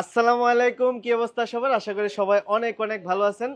আসসালামু আলাইকুম, কি অবস্থা সবার? আশা করি সবাই অনেক অনেক ভালো আছেন।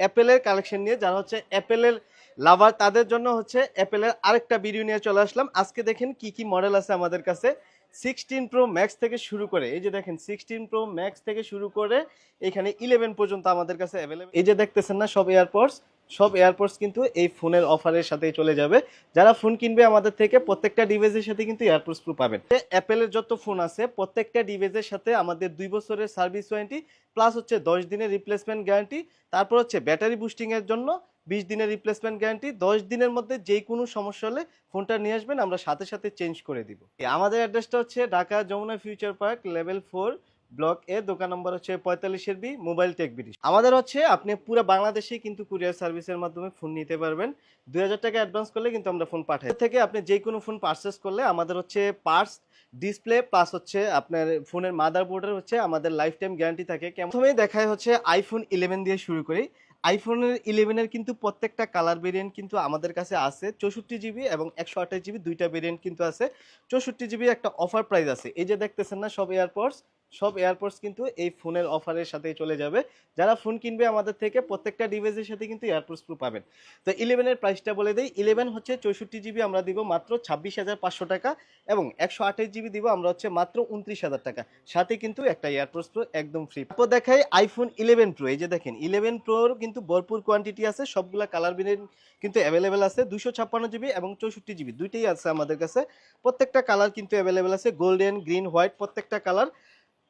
অ্যাপেলের কালেকশন নিয়ে যারা হচ্ছে অ্যাপেলের লাভার তাদের জন্য হচ্ছে অ্যাপেলের আরেকটা ভিডিও নিয়ে চলে আসলাম। আজকে দেখেন কি কি মডেল আছে আমাদের কাছে। সিক্সটিন প্রো ম্যাক্স থেকে শুরু করে, এই যে দেখেন, সিক্সটিন প্রো ম্যাক্স থেকে শুরু করে এখানে ইলেভেন পর্যন্ত আমাদের কাছে অ্যাভেলেবেল এই যে দেখতেছেন না, সব এয়ারপোর্টস সব এয়ারপোর্টস কিন্তু এই ফোনের অফারের সাথেই চলে যাবে। যারা ফোন কিনবে আমাদের থেকে, প্রত্যেকটা ডিভাইসের সাথে কিন্তু এয়ারপোর্টস প্রো পাবেন। অ্যাপেলের যত ফোন আছে, প্রত্যেকটা ডিভাইসের সাথে আমাদের দুই বছরের সার্ভিস ওয়ারেন্টি প্লাস হচ্ছে দশ দিনের রিপ্লেসমেন্ট গ্যারান্টি তারপর হচ্ছে ব্যাটারি বুস্টিং এর জন্য বিশ দিনের রিপ্লেসমেন্ট গ্যারান্টি দশ দিনের মধ্যে যে কোনো সমস্যা হলে ফোনটা নিয়ে আসবেন, আমরা সাথে সাথে চেঞ্জ করে দিব। আমাদের অ্যাড্রেসটা হচ্ছে Dhaka Jamuna Future Park level four block A দোকান নম্বর হচ্ছে পঁয়তাল্লিশের বি মোবাইল টেক বিডি আমাদের হচ্ছে, আপনি পুরো বাংলাদেশে কিন্তু কুরিয়ার সার্ভিসের মাধ্যমে ফোন নিতে পারবেন। দুই হাজার টাকা অ্যাডভান্স করলে কিন্তু আমরা ফোন পাঠাই। থেকে আপনি যে কোনো ফোন পারচেস করলে আমাদের হচ্ছে পার্স ডিসপ্লে প্লাস হচ্ছে আপনার ফোনের মাদারবোর্ডের হচ্ছে আমাদের লাইফ টাইম গ্যারান্টি থাকে। প্রথমেই দেখায় হচ্ছে আইফোন ইলেভেন দিয়ে শুরু করি। আইফোনের ইলেভেনের কিন্তু প্রত্যেকটা কালার ভেরিয়েন্ট কিন্তু আমাদের কাছে আছে। চৌষট্টি জিবি এবং একশো আঠাশ জিবি দুইটা ভেরিয়েন্ট কিন্তু আছে। চৌষট্টি জিবি একটা অফার প্রাইস আছে। এই যে দেখতেছেন না সব এয়ারপোর্টস সব এয়ারপোর্টস কিন্তু এই ফোনের অফারের সাথেই চলে যাবে। যারা ফোন কিনবে আমাদের থেকে প্রত্যেকটা ডিভাইসের সাথে কিন্তু এয়ারপোর্টস প্রো পাবেন। তো ইলেভেনের প্রাইসটা বলে দিই ইলেভেন হচ্ছে চৌষট্টি জিবি আমরা দিব মাত্র ছাব্বিশ হাজার পাঁচশো টাকা এবং একশো আঠাশ জিবি দিব আমরা হচ্ছে মাত্র উনত্রিশ হাজার টাকা। সাথে কিন্তু একটা এয়ারপোর্টস প্রো একদম ফ্রি তারপর দেখাই আইফোন ইলেভেন প্রো এই যে দেখেন ইলেভেন প্রোর কিন্তু ভরপুর কোয়ান্টিটি আছে, সবগুলা কালার ভেরিয়েন্ট কিন্তু অ্যাভেলেবেল আছে দুশো ছাপ্পান্ন জিবি এবং চৌষট্টি জিবি দুইটাই আছে আমাদের কাছে। প্রত্যেকটা কালার কিন্তু অ্যাভেলেবেল আছে গোল্ডেন গ্রিন হোয়াইট প্রত্যেকটা কালার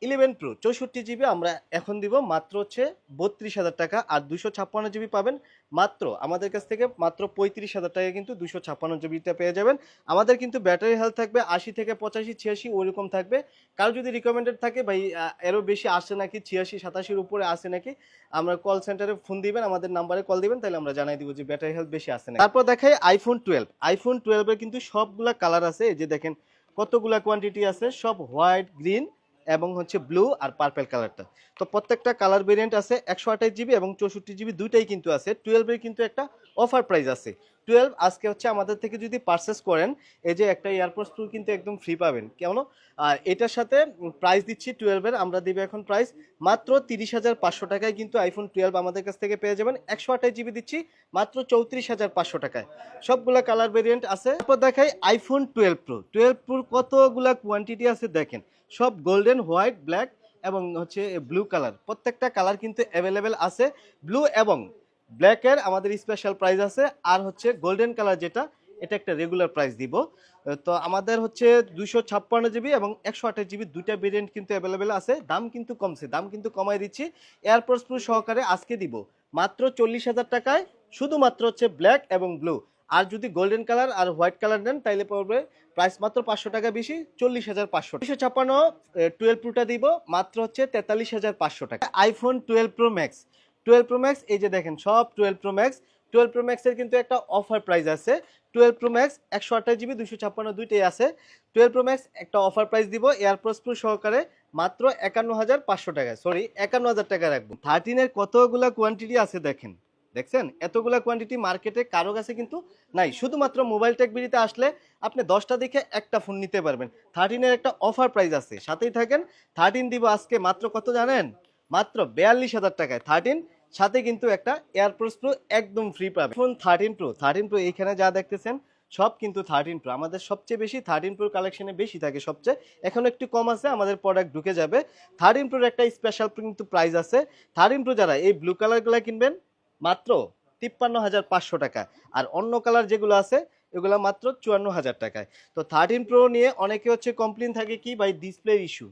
ইলেভেন প্রো, চৌষট্টি জিবি আমরা এখন দিব, মাত্র হচ্ছে বত্রিশ হাজার টাকা, আর দুশো ছাপ্পান্ন জিবি পাবেন মাত্র আমাদের কাছ থেকে মাত্র পঁয়ত্রিশ হাজার টাকা কিন্তু দুশো ছাপ্পান্ন জিবিটা পেয়ে যাবেন। আমাদের কিন্তু ব্যাটারি হেলথ থাকবে আশি থেকে পঁচাশি, ছিয়াশি ওইরকম থাকবে। কারও যদি রিকমেন্ডেড থাকে, ভাই এরও বেশি আসে নাকি, ছিয়াশি, সাতাশির উপরে আসে নাকি, আমরা কল সেন্টারে ফোন দিবেন, আমাদের নাম্বারে কল দিবেন, তাহলে আমরা জানাই দিব যে ব্যাটারি হেলথ বেশি আসে না তারপর দেখাই আইফোন টুয়েলভ আইফোন টুয়েলভের কিন্তু সবগুলা কালার আছে, এই যে দেখেন কতগুলা কোয়ান্টিটি আছে, সব হোয়াইট গ্রিন এবং হচ্ছে ব্লু আর পার্পেল কালারটা তো প্রত্যেকটা কালার ভেরিয়েন্ট আছে, একশো আঠাশ জিবি এবং চৌষট্টি জিবি দুইটাই কিন্তু আছে। টুয়েলভের কিন্তু একটা অফার প্রাইস আছে। টুয়েলভ আজকে হচ্ছে আমাদের থেকে যদি পারচেস করেন, এই যে একটা এয়ারপোর্টস টু কিন্তু একদম ফ্রি পাবেন। কেমন? আর এটার সাথে প্রাইস দিচ্ছি টুয়েলভের আমরা দিব এখন প্রাইস মাত্র তিরিশ হাজার পাঁচশো টাকায় কিন্তু আইফোন টুয়েলভ আমাদের কাছ থেকে পেয়ে যাবেন। একশো আঠাশ জিবি দিচ্ছি, মাত্র চৌত্রিশ হাজার পাঁচশো টাকায়। সবগুলা কালার ভেরিয়েন্ট আছে। তারপর দেখাই আইফোন টুয়েলভ প্রো টুয়েলভ প্রোর কতগুলা কোয়ান্টিটি আছে দেখেন। সব গোল্ডেন হোয়াইট ব্ল্যাক এবং হচ্ছে ব্লু কালার প্রত্যেকটা কালার কিন্তু অ্যাভেলেবেল আছে। ব্লু এবং ব্ল্যাকের আমাদের স্পেশাল প্রাইস আছে, আর হচ্ছে গোল্ডেন কালার যেটা, এটা একটা রেগুলার প্রাইস দিব। তো আমাদের হচ্ছে দুশো ছাপ্পান্ন জিবি এবং একশো আঠাশ জিবি দুইটা ভেরিয়েন্ট কিন্তু অ্যাভেলেবেল আছে। দাম কিন্তু কমছে, দাম কিন্তু কমাই দিচ্ছি। এয়ারপোর্টস প্রো সহকারে আজকে দিব মাত্র চল্লিশ হাজার টাকায়, শুধুমাত্র হচ্ছে ব্ল্যাক এবং ব্লু আর যদি গোল্ডেন কালার আর হোয়াইট কালার নেন, তাইলে পড়বে প্রাইস মাত্র পাঁচশো টাকা বেশি, চল্লিশ হাজার পাঁচশো। দুশো ছাপ্পান্ন টুয়েলভ প্রোটা দিব, মাত্র হচ্ছে তেতাল্লিশ হাজার পাঁচশো টাকা। IPhone twelve pro max twelve pro max এই যে দেখেন, সব twelve pro max twelve pro ম্যাক্সের কিন্তু একটা অফার প্রাইস আছে। টুয়েলভ প্রো ম্যাক্স একশো আঠাশ জিবি দুশো ছাপ্পান্ন দুইটাই আছে। টুয়েলভ প্রো ম্যাক্স একটা অফার প্রাইস দিব এয়ারপোর্টস প্রো সহকারে মাত্র একান্ন হাজার পাঁচশো টাকা সরি একান্ন হাজার টাকা রাখব। থার্টিনের কতগুলা কোয়ান্টিটি আছে দেখেন? দেখছেন? এতগুলা কোয়ান্টিটি মার্কেটে কারও কাছে কিন্তু নাই। শুধুমাত্র মোবাইল টেক বিডিতে আসলে আপনি দশটা দেখে একটা ফোন নিতে পারবেন। থার্টিনের একটা অফার প্রাইস আছে। সাথেই থাকেন। থার্টিন দিব আজকে মাত্র কত জানেন? মাত্র বিয়াল্লিশ হাজার টাকায়। থার্টিন সাথে কিন্তু একটা এয়ারপোর্টস প্রো একদম ফ্রি পাবে। Phone thirteen pro thirteen pro এইখানে যা দেখতেছেন, সব কিন্তু থার্টিন প্রো আমাদের সবচেয়ে বেশি থার্টিন প্রো কালেকশনে বেশি থাকে সবচেয়ে। এখন একটু কম আছে, আমাদের প্রোডাক্ট ঢুকে যাবে। থার্টিন প্রোর একটা স্পেশাল কিন্তু প্রাইস আছে। থার্টিন প্রো যারা, এই ব্লু কালারগুলো কিনবেন, মাত্র তিপ্পান্ন হাজার পাঁচশো টাকা। আর অন্য কালার যেগুলো আছে, এগুলো মাত্র চুয়ান্ন হাজার টাকায়। তো থার্টিন প্রো নিয়ে অনেকে হচ্ছে কমপ্লেন থাকে কি ভাই ডিসপ্লে ইস্যু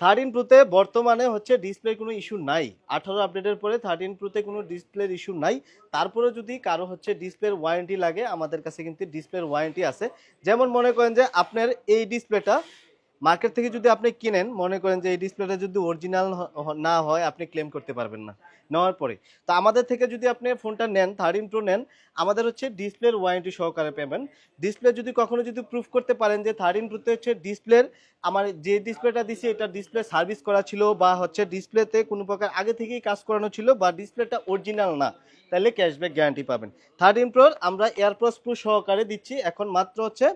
থার্টিন প্রোতে বর্তমানে হচ্ছে ডিসপ্লে কোনো ইস্যু নাই। আঠারো আপডেটের পরে থার্টিন প্রোতে কোনো ডিসপ্লের ইস্যু নাই। তারপরে যদি কারও হচ্ছে ডিসপ্লের ওয়ারেন্টি লাগে, আমাদের কাছে কিন্তু ডিসপ্লের ওয়ারেন্টি আছে। যেমন মনে করেন যে আপনার এই ডিসপ্লেটা মার্কেট থেকে যদি আপনি কিনেন, মনে করেন যে এই ডিসপ্লেটা যদি অরিজিনাল না হয়, আপনি ক্লেম করতে পারবেন না। নেওয়ার পরে। তো আমাদের থেকে যদি আপনি ফোনটা নেন থার্টিন প্রো নেন, আমাদের হচ্ছে ডিসপ্লের ওয়ারেন্টি সহকারে পাবেন ডিসপ্লে যদি কখনো যদি প্রুফ করতে পারেন যে থার্টিন প্রোতে হচ্ছে ডিসপ্লের, আমার যে ডিসপ্লেটা দিছি, এটা ডিসপ্লে সার্ভিস করা ছিল বা হচ্ছে ডিসপ্লেতে কোনো প্রকার আগে থেকেই কাজ করানো ছিল বা ডিসপ্লেটা অরিজিনাল না, তাহলে ক্যাশব্যাক গ্যারান্টি পাবেন। থার্টিন প্রোর আমরা এয়ারপ্রস প্রো সহকারে দিচ্ছি, এখন মাত্র হচ্ছে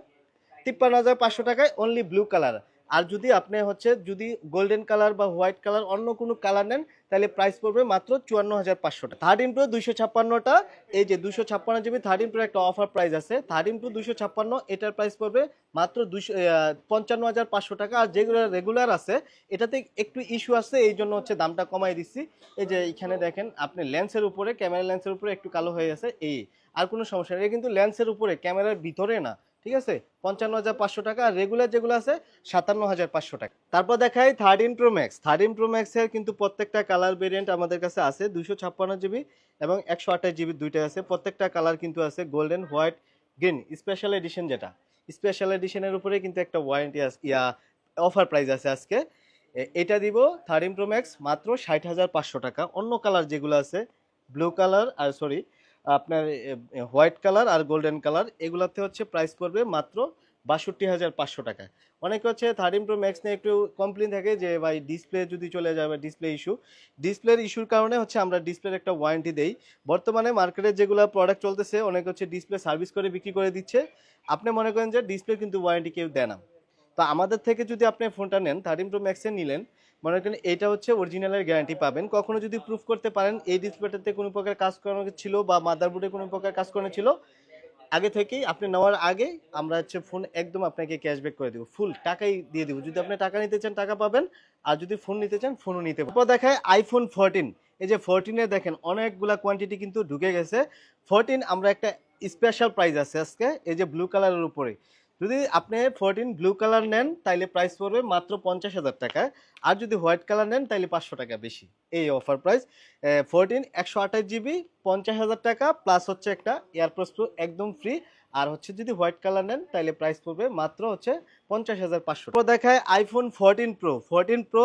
তিপ্পান্ন হাজার পাঁচশো টাকায় অনলি ব্লু কালার আর যদি আপনি হচ্ছে, যদি গোল্ডেন কালার বা হোয়াইট কালার অন্য কোনো কালার নেন, তাহলে প্রাইস পড়বে মাত্র চুয়ান্ন হাজার পাঁচশো টাকা। থার্টিন প্রো দুইশো ছাপ্পান্নটা, এই যে দুশো ছাপ্পান্ন জিবি থার্ড প্রো একটা অফার প্রাইস আছে। থার্টিন প্রো দুশো ছাপ্পান্ন, এটার প্রাইস পড়বে মাত্র দুশো পঞ্চান্ন হাজার পাঁচশো টাকা। আর যেগুলো রেগুলার আছে, এটাতে একটু ইস্যু আছে, এই জন্য হচ্ছে দামটা কমাই দিচ্ছি। এই যে এখানে দেখেন, আপনি লেন্সের উপরে ক্যামেরা লেন্সের উপরে একটু কালো হয়ে গেছে, এই, আর কোনো সমস্যা নেই। কিন্তু লেন্সের উপরে ক্যামেরার ভিতরে না ঠিক আছে? পঞ্চান্ন হাজার পাঁচশো টাকা, আর রেগুলার যেগুলো আছে, সাতান্ন হাজার পাঁচশো টাকা। তারপর দেখাই thirteen pro max thirteen pro ম্যাক্সের কিন্তু প্রত্যেকটা কালার ভেরিয়েন্ট আমাদের কাছে আছে দুশো ছাপ্পান্ন জিবি এবং একশো আঠাশ জিবি দুইটা আছে। প্রত্যেকটা কালার কিন্তু আছে golden white green special edition যেটা। স্পেশাল এডিশনের উপরে কিন্তু একটা ওয়ারেন্টি ইয়া অফার প্রাইস আছে আজকে। এটা দিব থার্টিন প্রো ম্যাক্স মাত্র ষাট হাজার পাঁচশো টাকা। অন্য কালার যেগুলো আছে ব্লু কালার আর সরি আপনার হোয়াইট কালার আর গোল্ডেন কালার, এগুলাতে হচ্ছে প্রাইস পড়বে মাত্র বাষট্টি হাজার পাঁচশো টাকা। অনেকে হচ্ছে থার্টিন প্রো ম্যাক্স নিয়ে একটু কমপ্লেন থাকে যে, ভাই ডিসপ্লে যদি চলে যায় বা ডিসপ্লে ইস্যু ডিসপ্লের ইস্যুর কারণে হচ্ছে আমরা ডিসপ্লের একটা ওয়ারেন্টি দেই। বর্তমানে মার্কেটে যেগুলো প্রোডাক্ট চলতেছে, অনেক হচ্ছে ডিসপ্লে সার্ভিস করে বিক্রি করে দিচ্ছে। আপনি মনে করেন যে ডিসপ্লে কিন্তু ওয়ারেন্টি কেউ দেয় না। তো আমাদের থেকে যদি আপনি ফোনটা নেন থার্টিন প্রো ম্যাক্সে নিলেন, মনে করেন এটা হচ্ছে অরিজিনালের গ্যারান্টি পাবেন। কখনো যদি প্রুফ করতে পারেন, এই ডিসপ্লেটাতে কোনো প্রকার কাজ করানো ছিল বা মাদারবোর্ডে কোনো প্রকার কাজ করানো ছিল, আগে থেকেই আপনি নেওয়ার আগে আমরা হচ্ছে ফোন একদম আপনাকে ক্যাশব্যাক করে দেবো। ফুল টাকাই দিয়ে দেবো। যদি আপনি টাকা নিতে চান, টাকা পাবেন, আর যদি ফোন নিতে চান ফোনও নিতে পারবেন। দেখায় আইফোন ফোরটিন এই যে ফোরটিনে দেখেন, অনেকগুলা কোয়ান্টিটি কিন্তু ঢুকে গেছে। ফোরটিন আমরা একটা স্পেশাল প্রাইস আছে আজকে, এই যে ব্লু কালারের উপরে। যদি আপনি ফোরটিন ব্লু কালার নেন, তাইলে প্রাইস পড়বে মাত্র পঞ্চাশ হাজার টাকা। আর যদি হোয়াইট কালার নেন, তাইলে পাঁচশো টাকা বেশি। এই অফার প্রাইস ফোরটিন একশো আঠাশ জিবি পঞ্চাশ হাজার টাকা প্লাস হচ্ছে একটা এয়ারপ্রস প্রো একদম ফ্রি আর হচ্ছে যদি হোয়াইট কালার নেন, তাইলে প্রাইস পড়বে মাত্র হচ্ছে পঞ্চাশ হাজার পাঁচশো দেখায় iPhone fourteen pro fourteen pro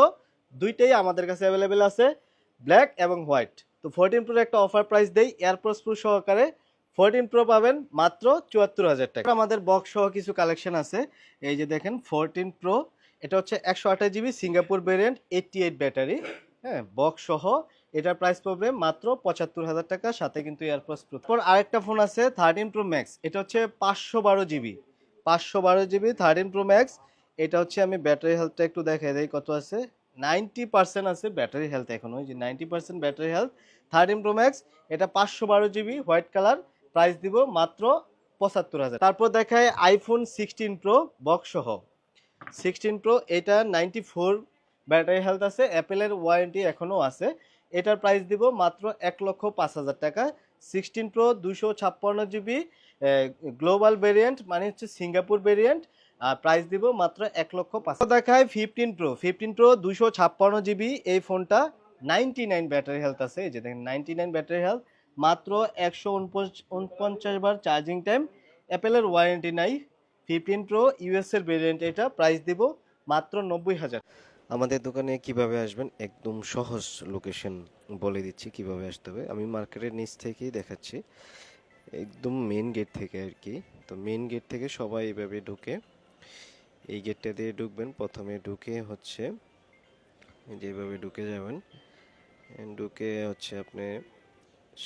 দুইটাই আমাদের কাছে অ্যাভেলেবেল আছে ব্ল্যাক এবং হোয়াইট তো ফোরটিন প্রোর একটা অফার প্রাইস দেই এয়ারপ্রস প্রো সহকারে। ফোরটিন প্রো পাবেন মাত্র চুয়াত্তর হাজার টাকা। আমাদের বক্স সহ কিছু কালেকশন আছে। এই যে দেখেন ফোরটিন প্রো এটা হচ্ছে একশো আঠাশ GB Singapore variant eighty eight battery হ্যাঁ বক্স সহ। এটার প্রাইস পড়বে মাত্র পঁচাত্তর হাজার টাকা, সাথে কিন্তু এয়ারপ্রস প্রো তারপর আরেকটা ফোন আছে থার্টিন প্রো ম্যাক্স এটা হচ্ছে পাঁচশো বারো জিবি পাঁচশো বারো জিবি থার্টিন প্রো ম্যাক্স এটা হচ্ছে আমি ব্যাটারি হেলথটা একটু দেখাই দেই কত আছে। নাইনটি পার্সেন্ট আছে ব্যাটারি হেলথ এখন ওই যে ninety percent battery health thirteen pro max এটা পাঁচশো বারো জিবি হোয়াইট কালার প্রাইস দিব মাত্র পঁচাত্তর হাজার। তারপর দেখায় আইফোন সিক্সটিন প্রো বক্স সহ। সিক্সটিন প্রো এটা নাইনটি ফোর ব্যাটারি হেলথ আছে অ্যাপেলের ওয়ারেন্টি এখনও আছে। এটার প্রাইস দিব মাত্র এক লক্ষ পাঁচ হাজার টাকা। সিক্সটিন প্রো দুশো ছাপ্পান্ন জিবি গ্লোবাল ভেরিয়েন্ট মানে হচ্ছে সিঙ্গাপুর ভেরিয়েন্ট আর প্রাইস দিব মাত্র এক লক্ষ পাঁচ দেখায় ফিফটিন প্রো ফিফটিন প্রো দুশো ছাপ্পান্ন জিবি, এই ফোনটা নাইনটি নাইন ব্যাটারি হেলথ আছে। এই যে দেখেন নাইনটি নাইন ব্যাটারি হেলথ মাত্র একশো উনপঞ্চাশ বার চার্জিং টাইম অ্যাপেলের ওয়ারেন্টি নাই ফিফটিন প্রো ইউএস এর ভেরিয়েন্ট এটা প্রাইস দিব মাত্র নব্বই হাজার। আমাদের দোকানে কীভাবে আসবেন? একদম সহজ লোকেশন বলে দিচ্ছি কীভাবে আসতে হবে। আমি মার্কেটের নিচ থেকেই দেখাচ্ছি। একদম মেন গেট থেকে আর কি। তো মেন গেট থেকে সবাই এইভাবে ঢুকে, এই গেটটা দিয়ে ঢুকবেন। প্রথমে ঢুকে হচ্ছে যেভাবে ঢুকে যাবেন। ঢুকে হচ্ছে আপনি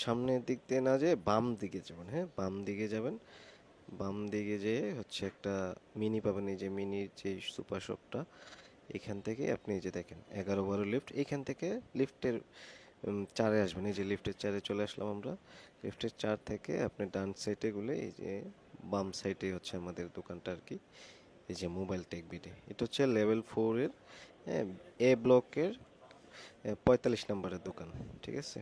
সামনের দিক দিয়ে না যেয়ে বাম দিকে যাবেন হ্যাঁ? বাম দিকে যাবেন। বাম দিকে যেয়ে হচ্ছে একটা মিনি পাবেন, এই যে মিনির যে সুপার শপটা এখান থেকে আপনি যে দেখেন, এগারো বারো লিফট এখান থেকে লিফটের চারে আসবেন। এই যে লিফটের চারে চলে আসলাম আমরা। লিফটের চার থেকে আপনি ডান সাইডে গুলে এই যে বাম সাইডে হচ্ছে আমাদের দোকানটা আর কি, এই যে মোবাইল টেক বিডে এটা হচ্ছে লেভেল ফোরের এ ব্লকের পঁয়তাল্লিশ নম্বরের দোকান, ঠিক আছে?